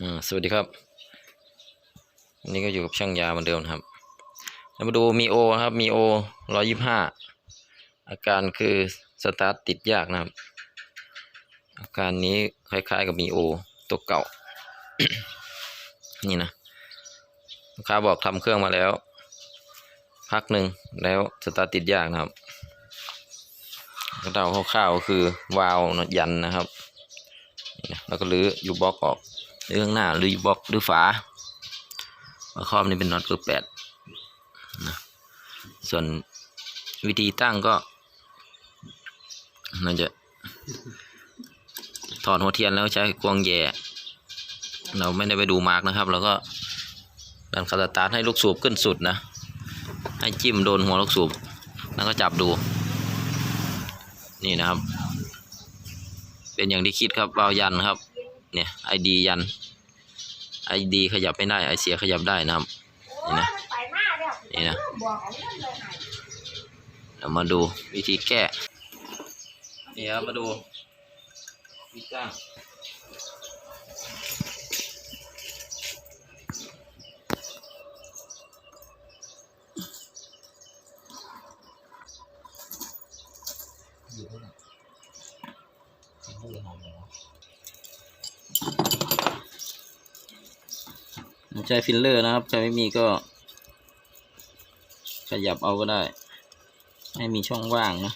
อืมสวัสดีครับวันนี้ก็อยู่กับช่างยาเหมือนเดิมครับเรามาดูมีโอครับมีโอร้อยยี่ห้าอาการคือสตาร์ทติดยากนะครับ อาการนี้คล้ายๆกับมีโอตัวเก่า นี่นะลูกค้าบอกทำเครื่องมาแล้ว พักหนึ่งแล้วสตาร์ทติดยากนะครับก็เดาคร่าวๆก็คือวาล์วยันนะครับแล้วก็รื้อยูบล็อกออก หรือข้างหน้าหรือบล็อกหรือฝาฝาครอบนี่เป็นน็อตเบอร์แปดนะส่วนวิธีตั้งก็น่าจะถอดหัวเทียนแล้วใช้กวงแย่เราไม่ได้ไปดูมาร์กนะครับ แล้วก็ดันคาสตาร์ทให้ลูกสูบขึ้นสุดนะ ให้จิ้มโดนหัวลูกสูบ แล้วก็จับดู นี่นะครับ เป็นอย่างที่คิดครับวายันครับ เนี่ยไอดียันไอดีขยับไม่ได้ ไอเสียขยับได้นะครับนี่นะนี่นะเรามาดูวิธีแก้นี่ครับมาดูวิธีจ้าง ใช้ฟิลเลอร์นะครับใช้ไม่มีก็ ขยับเอาก็ได้ ให้มีช่องว่างนะ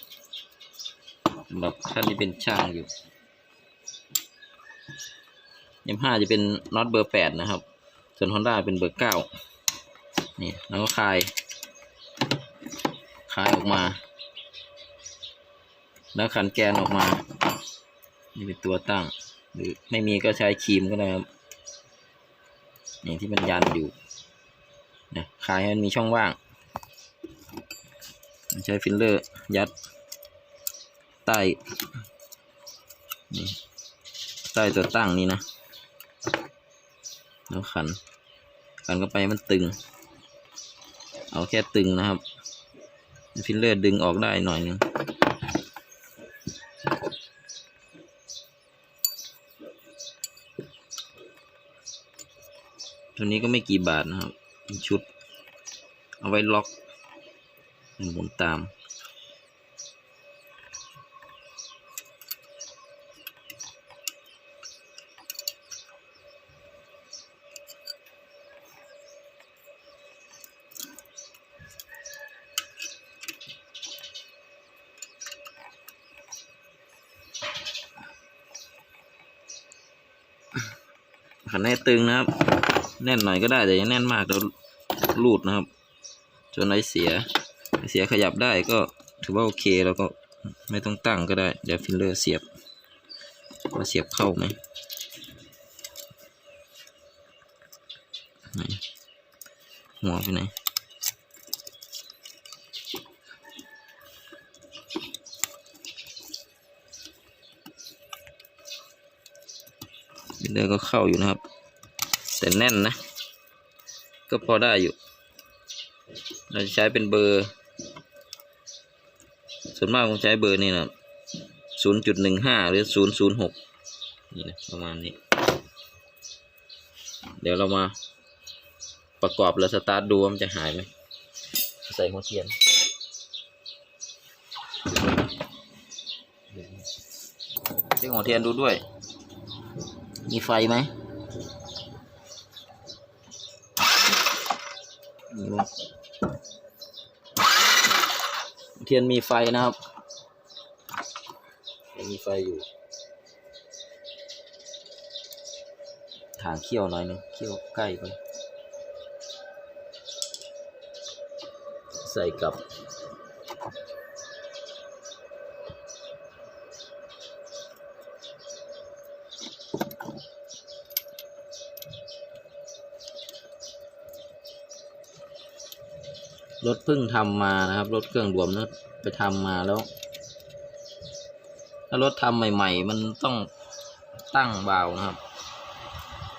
สำหรับท่านที่เป็นช่างอยู่ยมห้าจะเป็นน็อตเบอร์แปดนะครับ ส่วนฮอนด้าเป็นเบอร์เก้านี่แล้วก็คลาย คลายออกมา แล้วขันแกนออกมา นี่เป็นตัวตั้ง หรือไม่มีก็ใช้ครีมก็ได้ครับนี่ที่มันยันอยู่นะคลายให้มันมีช่องว่างใช้ฟิลเลอร์ยัดใต้นี่ใต้ตัวตั้งนี่นะแล้วขันขันเข้าไปมันตึง เอาแค่ตึงนะครับ ฟิลเลอร์ดึงออกได้หน่อยนึง ตัวนี้ก็ไม่กี่บาทนะครับชุด เอาไว้ล็อกหมุนตามขันให้ตึงนะครับ แน่นหน่อยก็ได้แต่อยังแน่นมากเดี๋ยวรูดนะครับ จนไอเสียเสียขยับได้ก็ถือว่าโอเคแล้วก็ไม่ต้องตั้งก็ได้ เดี๋ยวฟิลเลอร์เสียบว่าเสียบเข้าไหมไหนหัวไปไหนฟิลเลอร์ก็เข้าอยู่นะครับ แต่แน่นนะ ก็พอได้อยู่ เราจะใช้เป็นเบอร์ ส่วนมากผมใช้เบอร์นี่นะศูนย์จุดหนึ่งห้าหรือศูนย์ศูนย์หกนี่นะประมาณนี้ เดี๋ยวเรามาประกอบแล้วสตาร์ทดูว่ามันจะหายไหม ใส่หัวเทียนเช็คหัวเทียนดูด้วย มีไฟไหมมีมั้ย เทียนมีไฟนะครับยังมีไฟอยู่ถางเขี้ยวหน่อยนึงเขี้ยวใกล้ไป ใส่กับ รถเพิ่งทำมานะครับ รถเครื่องรวมนะไปทำมาแล้ว ถ้ารถทำใหม่ ๆ มันต้องตั้งวาวนะครับ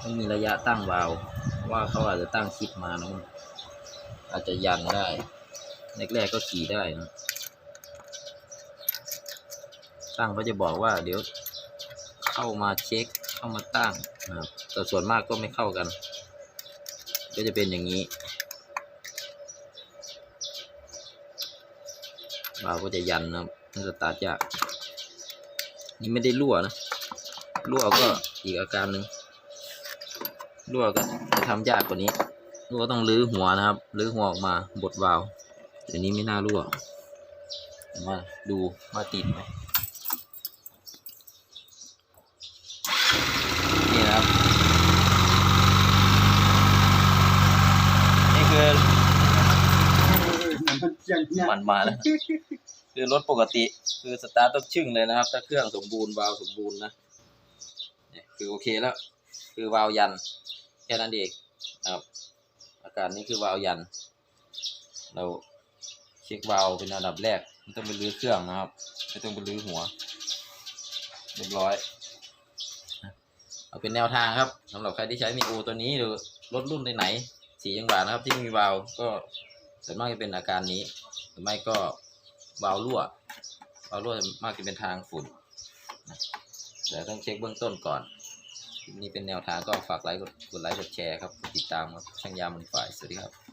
ต้องมีระยะตั้งวาวว่าเขาอาจจะตั้งคิดมานะอาจจะยันได้แรกๆก็ขี่ได้นะตั้งก็จะบอกว่าเดี๋ยวเข้ามาเช็คเข้ามาตั้งนะครับแต่ส่วนมากก็ไม่เข้ากัน ก็จะเป็นอย่างนี้ วาล์วก็จะยันนะครับมันสตาร์ทยาก นี่ไม่ได้รั่วนะ รั่วก็อีกอาการหนึ่งรั่วก็จะทำยากกว่านี้รั่วต้องลื้อหัวนะครับ ลื้อหัวออกมาบดวาล์วเดี๋ยวนี้ไม่น่ารั่วมาดูว่าติดไหมนี่นะครับ นี่คือ มันมาแล้ว คือรถปกติ คือสตาร์ทต้องชึ่งเลยนะครับ ถ้าเครื่องสมบูรณ์วาล์วสมบูรณ์นะเนี่ยคือโอเคแล้ว คือวาล์วยัน แค่นั้นเองนะครับ อาการนี้คือวาล์วยัน เราเช็ควาล์วเป็นอันดับแรกไม่ต้องไปรื้อเครื่องนะครับไม่ต้องไปรื้อหัวเรียบร้อยนะเอาเป็นแนวทางครับสำหรับใครที่ใช้มีโอตัวนี้หรือรถรุ่นไหนๆสีจังหวะนะครับ ที่ไม่มีวาล์วก็ส่วนมากจะเป็นอาการนี้ห รือไม่ก็วาล์วรั่ววาล์วรั่วมากจะเป็นทางฝุ่นนะเดี๋ยวต้องเช็คเบื้องต้นก่อนนี่เป็นแนวทางก็ฝากไลค์กดไลค์กดแชร์ครับติดตามครับช่างยามันฝ่ายสวัสดีครับ